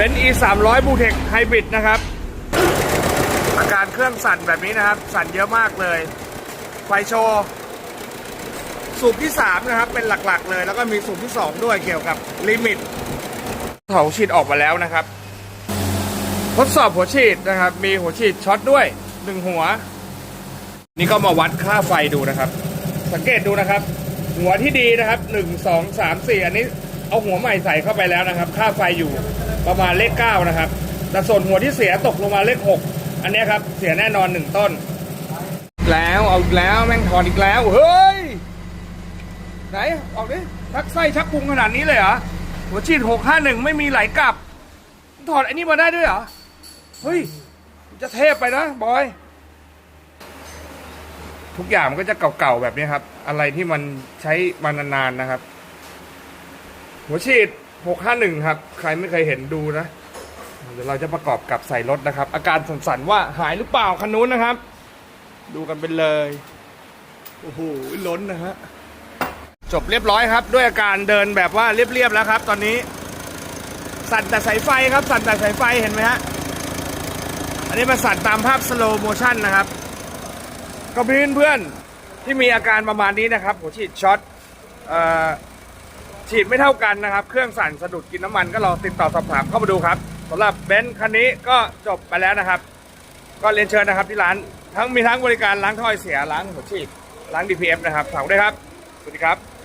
เบนซ์ e 3 0 0บูเทคไฮบริดนะครับ อาการเครื่องสั่นแบบนี้นะครับ สั่นเยอะมากเลย ไฟโชว์สูบที่ 3 นะครับ เป็นหลักๆ เลย แล้วก็มีสูบที่ 2 ด้วยเกี่ยวกับลิมิตเผาฉีดออกมาแล้วนะครับ ทดสอบหัวฉีดนะครับ มีหัวฉีดช็อตด้วยหนึ่งหัว นี่ก็มาวัดค่าไฟดูนะครับ สังเกตดูนะครับ หัวที่ดีนะครับหนึ่งสองสามสี่อันนี้ เอาหัวใหม่ใส่เข้าไปแล้วนะครับ ค่าไฟอยู่ประมาณเลขเก้านะครับ แต่ส่วนหัวที่เสียตกลงมาเลขหกอันนี้ครับ เสียแน่นอนหนึ่งต้น แล้วเอาอีกแล้วแม่งถอนอีกแล้ว เฮ้ย ไหน ออกดิชักไส้ชักพุงขนาดนี้เลยเหรอหัวฉีดหกห้าหนึ่งไม่มีไหลกลับ ถอดไอ้นี่มาได้ด้วยเหรอ เฮ้ย จะเทพไปนะบอยทุกอย่างมันก็จะเก่าๆแบบนี้ครับ อะไรที่มันใช้มานานๆนะครับ หัวฉีด 651 ครับ ใครไม่เคยเห็นดูนะ เดี๋ยวเราจะประกอบกับใส่รถนะครับ อาการสั่นๆว่าหายหรือเปล่าคันนู้นนะครับ ดูกันไปเลย โอ้โห ล้นนะฮะ จบเรียบร้อยครับ ด้วยอาการเดินแบบว่าเรียบๆแล้วครับ ตอนนี้ สั่นแต่สายไฟครับ สั่นแต่สายไฟเห็นไหมฮะ อันนี้มาสั่นตามภาพสโลโมชันนะครับ ก็เพื่อนเพื่อนๆที่มีอาการประมาณนี้นะครับหัวฉีดช็อตเอ่อ ฉีดไม่เท่ากันนะครับ เครื่องสั่นสะดุดกินน้ำมันก็ลองติดต่อสอบถามเข้ามาดูครับสำหรับเบนซ์คันนี้ก็จบไปแล้วนะครับ ก็เรียนเชิญนะครับที่ร้านทั้งมีทั้งบริการล้างถ้อยเสียล้างหัวฉีดล้าง DPF นะครับฝากได้วยครับ สวัสดีครับ